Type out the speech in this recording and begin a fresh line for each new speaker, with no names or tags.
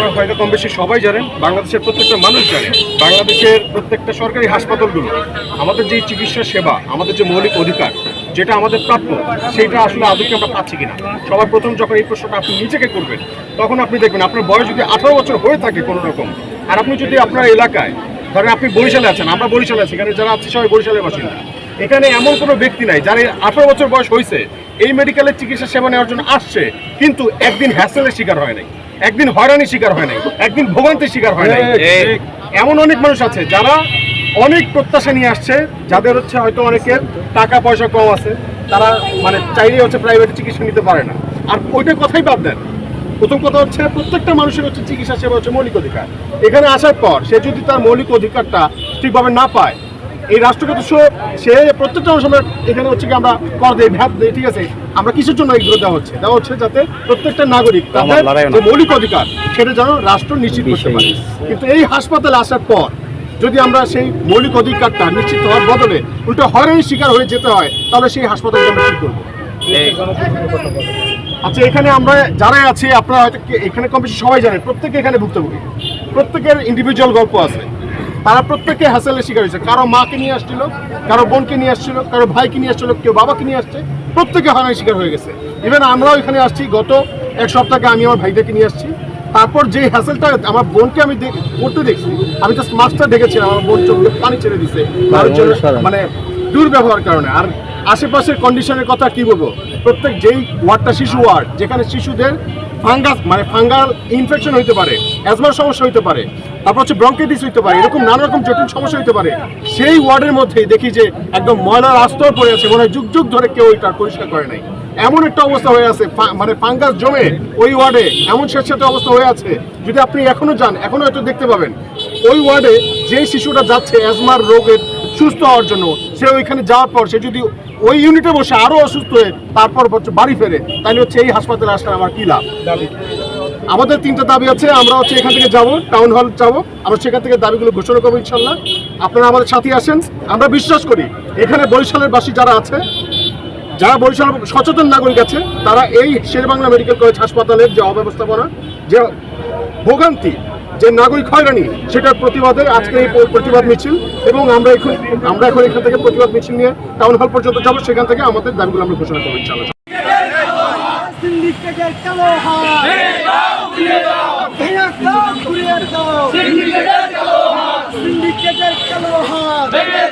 আপনারা হয়তো কম বেশি সবাই জানেন, বাংলাদেশের প্রত্যেকটা মানুষ জানে, বাংলাদেশের প্রত্যেকটা সরকারি হাসপাতালগুলো আমাদের যে চিকিৎসা সেবা, আমাদের যে মৌলিক অধিকার, যেটা আমাদের প্রাপ্য সেটা আসলে আদৌকে আমরা পাচ্ছি কিনা। সবার প্রথম যখন এই প্রশ্নটা আপনি নিজেকে করবেন, তখন আপনি দেখবেন আপনার বয়স যদি আঠারো বছর হয়ে থাকে কোনো রকম, আর আপনি যদি আপনার এলাকায়, ধরেন আপনি বরিশালে আছেন, আমরা বরিশালে আছি, এখানে যারা আছে সবাই বরিশালের বাসিন্দা, এখানে এমন কোনো ব্যক্তি নাই যার আঠারো বছর বয়স হয়েছে, এই মেডিকেলের চিকিৎসা সেবা নেওয়ার জন্য আসছে, কিন্তু একদিন হ্যাসেলের শিকার হয় নাই। একদিন হয়রানির শিকার হয় নাই একদিন ভোগান্তির শিকার হয় নাই। এমন অনেক মানুষ আছে যারা অনেক প্রত্যাশা নিয়ে আসছে যাদের হচ্ছে হয়তো অনেকের টাকা পয়সা কম আছে তারা মানে চাইলে হচ্ছে প্রাইভেট চিকিৎসা নিতে পারে না। আর ওইটা কথাই বাদ দেন। প্রথম কথা হচ্ছে প্রত্যেকটা মানুষের হচ্ছে চিকিৎসা সেবা হচ্ছে মৌলিক অধিকার। এখানে আসার পর সে যদি তার মৌলিক অধিকারটা ঠিকভাবে না পায় এই রাষ্ট্রগত সে- সে প্রত্যেকটা আমরা এখানে হচ্ছে কি আমরা কর দেই ভ্যাট দেই ঠিক আছে? আমরা কিসের জন্য এগুলো দেওয়া হচ্ছে? দেওয়া হচ্ছে যাতে প্রত্যেকটা নাগরিক তাদের যে মৌলিক অধিকার সেটা যেন রাষ্ট্র নিশ্চিত করতে পারে। কিন্তু এই হাসপাতালে আসার পর যদি আমরা সেই মৌলিক অধিকারটা নিশ্চিত হওয়ার বদলে উল্টো হয়রানির শিকার হয়ে যেতে হয় তাহলে সেই হাসপাতালকে আমরা কি করব? আচ্ছা এখানে আমরা যারাই আছি আপনারা হয়তো এখানে কম বেশি সবাই জানেন প্রত্যেকে এখানে ভুক্তভোগী। প্রত্যেকের ইন্ডিভিজুয়াল গল্প আছে। তারা প্রত্যেকে হ্যাসেলের শিকার হয়েছে। কারও মাকে নিয়ে আসছিল কারও বোনকে নিয়ে আসছিল কারও ভাইকে নিয়ে আসছিল কেউ বাবাকে নিয়ে আসছে প্রত্যেকে হারানির শিকার হয়ে গেছে। ইভেন আমরাও এখানে আসছি গত এক সপ্তাহে আমি আমার ভাইদেরকে নিয়ে আসছি। তারপর যে হ্যাসেলটা আমার বোনকে আমি করতে দেখছি আমি জাস্ট মাছটা দেখেছিলাম আমার বোন চোখে পানি ছেড়ে দিছে মানে দুর্ব্যবহার কারণে। আর আশেপাশের কন্ডিশনের কথা কি বলব? প্রত্যেক যেই ওয়ার্ডটা শিশু ওয়ার্ড যেখানে শিশুদের ফাঙ্গাস মানে ফাঙ্গাল ইনফেকশন হইতে পারে অ্যাজমার সমস্যা হইতে পারে, তারপর হচ্ছে ব্রঙ্কেটিস হইতে পারে, এরকম নানা রকম জটিল সমস্যা হইতে পারে। সেই ওয়ার্ডের মধ্যেই দেখি যে একদম ময়লার আস্তর পড়ে আছে, মনে হয় যুগ যুগ ধরে কেউ এটা পরিষ্কার করে নাই। এমন একটা অবস্থা হয়ে আছে মানে ফাঙ্গাস জমে ওই ওয়ার্ডে, এমন স্বেচ্ছাতে অবস্থা হয়ে আছে। যদি আপনি এখনও যান, এখনও হয়তো দেখতে পাবেন, ওই ওয়ার্ডে যে শিশুটা যাচ্ছে অ্যাজমার রোগের সুস্থ হওয়ার জন্য। সে ওইখানে যাওয়ার পর সে যদি ওই ইউনিটে বসে আরও অসুস্থ হয়ে তারপর বাড়ি ফেরে তাহলে হচ্ছে এই হাসপাতালে আসলে আমার কি লাভ? আমাদের তিনটা দাবি আছে আমরা হচ্ছে এখান থেকে যাব টাউন হল যাব আমরা সেখান থেকে দাবিগুলো ঘোষণা করব ইনশাল্লাহ আপনারা আমাদের সাথে আসেন আমরা বিশ্বাস করি এখানে বরিশালের বাসী যারা আছে যারা বরিশাল সচেতন নাগরিক আছে তারা এই শেরবাংলা মেডিকেল কলেজ হাসপাতালের যে অব্যবস্থাপনা যে ভোগান্তি যে নাগরিক হয়রানি সেটার প্রতিবাদে আজকে এই প্রতিবাদ মিছিল এবং আমরা এখন আমরা এখন এখান থেকে প্রতিবাদ মিছিল নিয়ে টাউন হল পর্যন্ত যাব, সেখান থেকে আমাদের দাবিগুলো আমরা ঘোষণা করব
হাত